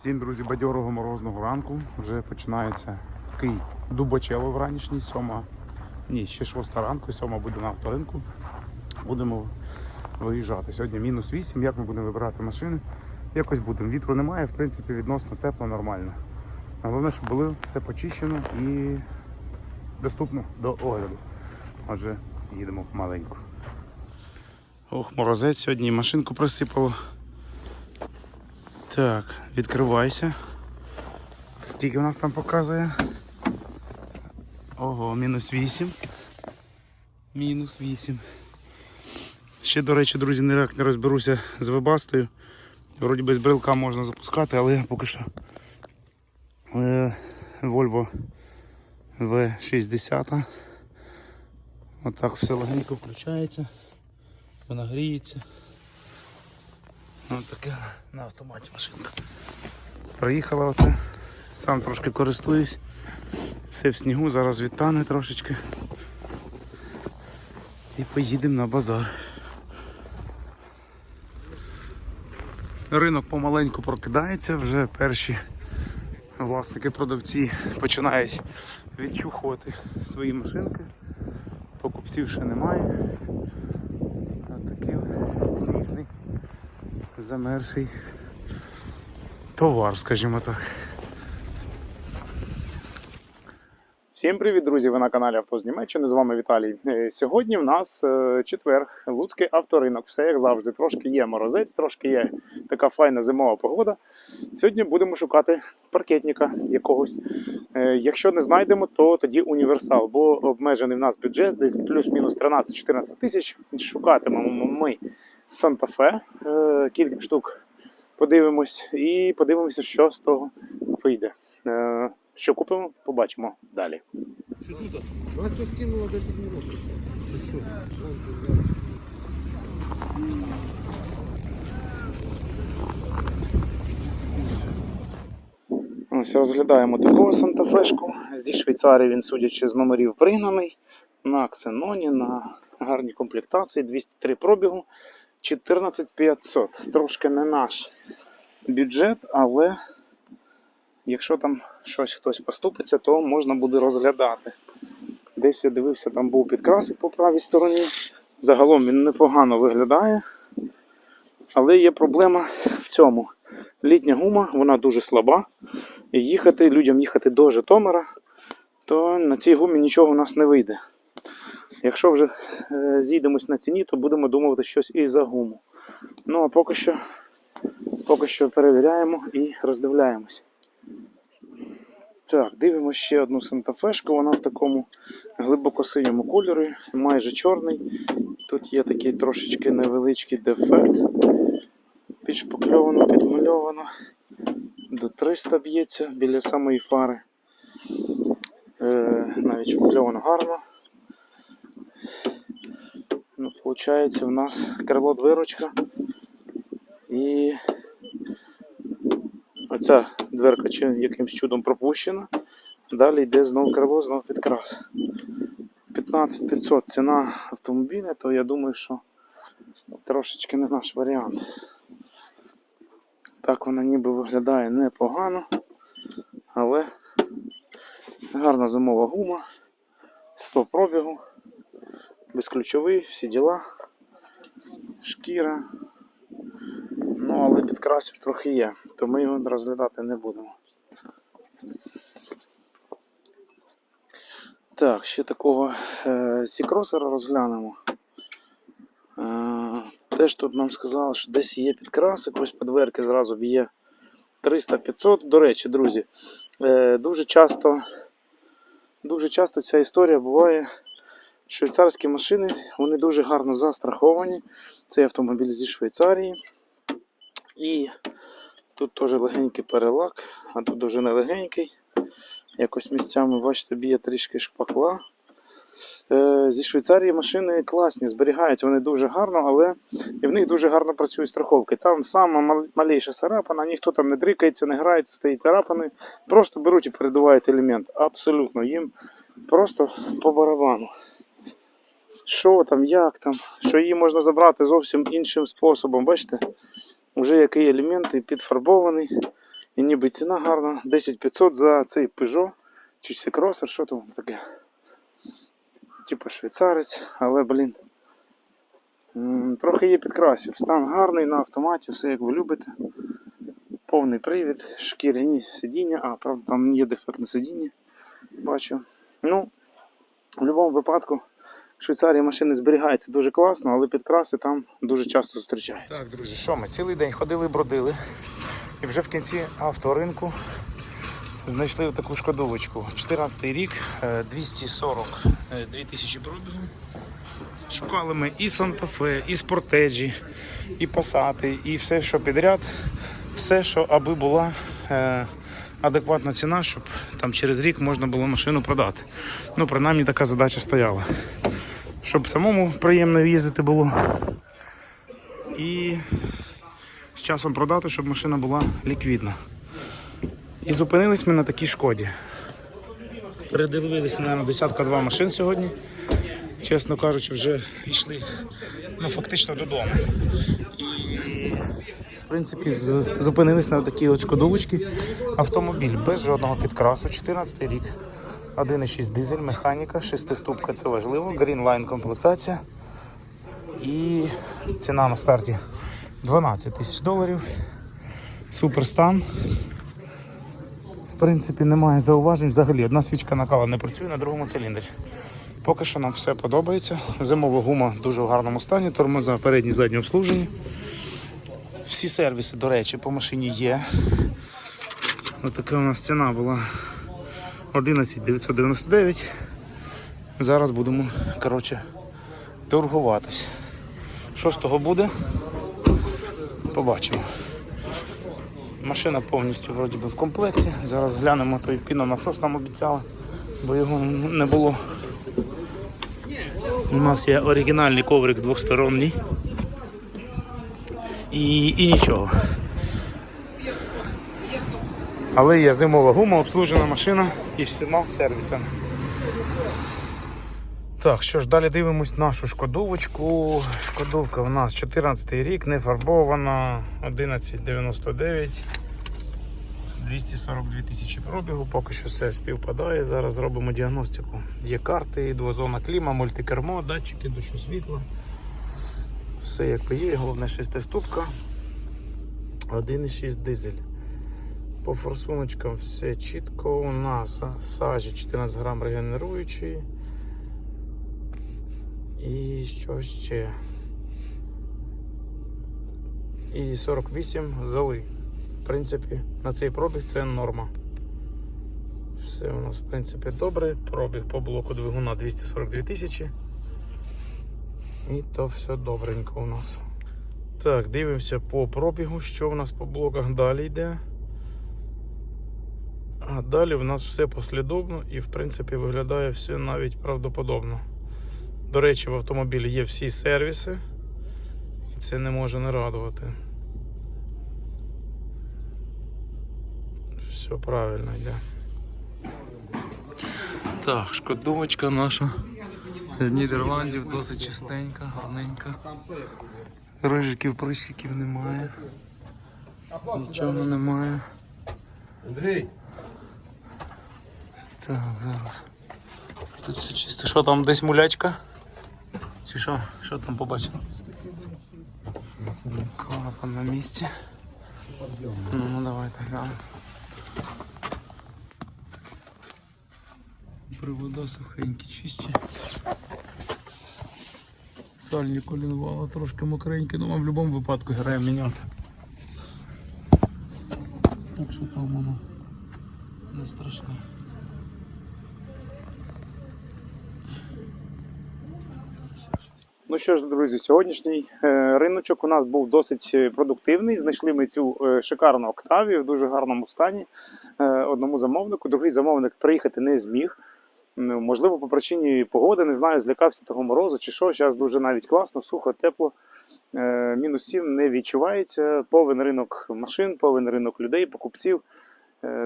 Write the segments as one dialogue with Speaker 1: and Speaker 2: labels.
Speaker 1: Всім, друзі, бадьорого морозного ранку. Вже починається такий дубачело вранішній, сьома. Ні, ще шоста ранку, сьома буде на авторинку. Будемо виїжджати. Сьогодні мінус 8. Як ми будемо вибирати машини? Якось будемо. Вітру немає, в принципі, відносно тепло, нормально. Головне, щоб було все почищено і доступно до огляду. Отже, їдемо маленько. Ох, морозець сьогодні машинку присипало. Так, відкривайся. Скільки у нас там показує? Ого, мінус 8. Мінус 8. Ще, до речі, друзі, ніяк не розберуся з вебастою. Вроді без брелка можна запускати, але поки що е, Volvo V60. Отак все легенько включається, вона гріється. Ось таке на автоматі машинка. Приїхала оце, сам трошки користуюсь. Все в снігу, зараз відтане трошечки. І поїдемо на базар. Ринок помаленьку прокидається, вже перші власники-продавці починають відчухувати свої машинки. Покупців ще немає. Такий от сніжний замерзший товар, скажімо так. Всім привіт, друзі! Ви на каналі Авто з Німеччини. З вами Віталій. Е, Сьогодні в нас е, четверг, Луцький авторинок. Все як завжди. Трошки є морозець, трошки є така файна зимова погода. Сьогодні будемо шукати паркетника якогось. Е, Якщо не знайдемо, то тоді універсал, бо обмежений в нас бюджет, десь плюс-мінус 13-14 тисяч. Шукатимемо ми Санта-Фе, кілька штук подивимось і подивимося, що з того вийде. Е, Що купимо, побачимо далі.
Speaker 2: Вас що скинуло 10 минут. Що? Вон це зараз.
Speaker 1: Ось розглядаємо такого Санта-Фешку. Зі Швейцарії він, судячи з номерів, пригнаний. На ксеноні, на гарній комплектації, 203 пробігу, 14500. Трошки не наш бюджет, але якщо там щось хтось поступиться, то можна буде розглядати. Десь я дивився, там був підкрасик по правій стороні. Загалом він непогано виглядає. Але є проблема в цьому. Літня гума, вона дуже слаба. І їхати, людям їхати до Житомира, то на цій гумі нічого у нас не вийде. Якщо вже е, зійдемось на ціні, то будемо думати щось і за гуму. Ну а поки що, поки що перевіряємо і роздивляємось. Так, дивимося ще одну сантафешку. Вона в такому глибоко синьому кольорі, майже чорний. Тут є такий трошечки невеличкий дефект. Підшпакльовано, підмальовано. До 300 б'ється біля самої фари. Е, навіть шпакльовано гарно. Ну, Получається, в нас крило дверочка. І оця дверка якимсь чудом пропущена. Далі йде знов крило, знов підкрас. 15 500 ціна автомобіля, то я думаю, що трошечки не наш варіант. Так вона ніби виглядає непогано, але гарна зимова гума, 100 пробігу, безключовий, всі діла, шкіра. Ну, але підкрасів трохи є, то ми його розглядати не будемо. Так, ще такого е, сікросера розглянемо. Е, Теж тут нам сказали, що десь є підкрасик, ось по дверки зразу б'є 300-500. До речі, друзі, е, дуже часто, дуже часто ця історія буває. Швейцарські машини вони дуже гарно застраховані. Цей автомобіль зі Швейцарії. І тут теж легенький перелак, а тут дуже не легенький. Якось місцями, бачите, б'є трішки шпакла. Е, Зі Швейцарії машини класні, зберігаються вони дуже гарно, але і в них дуже гарно працюють страховки. Там сама мал- малейша царапана, ніхто там не дрикається, не грається, стоїть царапани. Просто беруть і передувають елемент. Абсолютно, їм просто по барабану. Що там, як там, що її можна забрати зовсім іншим способом. Бачите? Вже який елемент підфарбований.
Speaker 3: І ніби ціна гарна. 10500 за цей Peugeot чи C-Crosser, що там таке. Типу швейцарець, але, блін. Трохи є підкрасів. Стан гарний на автоматі, все як ви любите. Повний привід, шкіряні сидіння, а правда там є дефектне сидіння. Бачу. Ну, в будь-якому випадку Швейцарії машини зберігаються дуже класно, але підкраси там дуже часто зустрічаються.
Speaker 1: Так, друзі, що ми цілий день ходили, бродили. І вже в кінці авторинку знайшли таку шкодовочку. 14 рік, е, 242 тисячі пробігу. Шукали ми і Санта-Фе, і Спортеджі, і Пасати, і все, що підряд. Все, що аби була е, адекватна ціна, щоб там через рік можна було машину продати. Ну, принаймні така задача стояла. Щоб самому приємно їздити було. І з часом продати, щоб машина була ліквідна. І зупинились ми на такій шкоді. Передивились, мабуть, десятка два машин сьогодні. Чесно кажучи, вже йшли ну, фактично додому. І в принципі зупинились на такій от шкодовочці. Автомобіль без жодного підкрасу, 14 рік. 1,6 дизель, механіка, шестиступка, це важливо, Greenline комплектація. І ціна на старті 12 тисяч доларів. Супер стан. В принципі, немає зауважень. Взагалі, одна свічка накала не працює на другому циліндрі. Поки що нам все подобається. Зимова гума дуже в гарному стані, тормоза передні задні обслужені. Всі сервіси, до речі, по машині є. Ось така у нас ціна була 11 999. Зараз будемо, коротше, торгуватись. Що з того буде? Побачимо. Машина повністю вроді би в комплекті. Зараз глянемо той пінонасос нам обіцяли, бо його не було. У нас є оригінальний коврик двосторонній. І, і нічого. Але є зимова гума, обслужена машина і всіма сервісами. Так, що ж, далі дивимось нашу шкодовочку. Шкодовка в нас 14 рік, не фарбована, 1199, 242 тисячі пробігу, поки що все співпадає. Зараз зробимо діагностику. Є карти, двозона кліма, мультикермо, датчики, дощу світла. Все як є, головне шестиступка. 1,6 дизель. По форсуночкам все чітко. У нас сажі 14 грам регенеруючий. І що ще? І 48 зали. В принципі, на цей пробіг це норма. Все у нас, в принципі, добре. Пробіг по блоку двигуна 242 тисячі. І то все добренько у нас. Так, дивимося по пробігу, що у нас по блоках далі йде. А далі в нас все послідовно і, в принципі, виглядає все навіть правдоподобно. До речі, в автомобілі є всі сервіси, і це не може не радувати. Все правильно йде. Так, шкодовочка наша з Нідерландів досить чистенька, гарненька. Рижиків, прищиків немає. Нічого немає.
Speaker 4: Андрей,
Speaker 1: Так, зараз. Тут все чисто. Що там десь мулячка? Чи що? Що там побачив? Клапан на місці. Ну, ну давайте глянемо. Привода сухенькі, чисті. Сальні колінвала трошки мокренькі, ну ми в будь-якому випадку граємо міняти. Так що там воно не страшне.
Speaker 3: Ну що ж, друзі, сьогоднішній е, риночок у нас був досить е, продуктивний. Знайшли ми цю е, шикарну октавію в дуже гарному стані одному замовнику. Другий замовник приїхати не зміг. Ну, Можливо, по причині погоди, не знаю, злякався того морозу чи що. Зараз дуже навіть класно, сухо, тепло. Мінус 7 не відчувається. Повен ринок машин, повен ринок людей, покупців.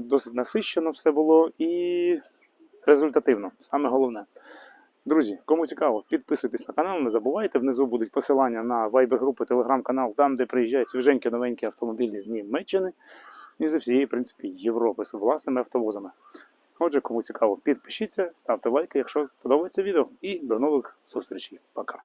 Speaker 3: Досить насищено все було і результативно, саме головне. Друзі, кому цікаво, підписуйтесь на канал, не забувайте. Внизу будуть посилання на вайбер-групи, телеграм-канал, там, де приїжджають свіженькі новенькі автомобілі з Німеччини.
Speaker 1: і з всієї, в принципі, Європи з власними автовозами. Отже, кому цікаво, підпишіться, ставте лайки, якщо сподобається відео. І до нових зустрічей. Пока.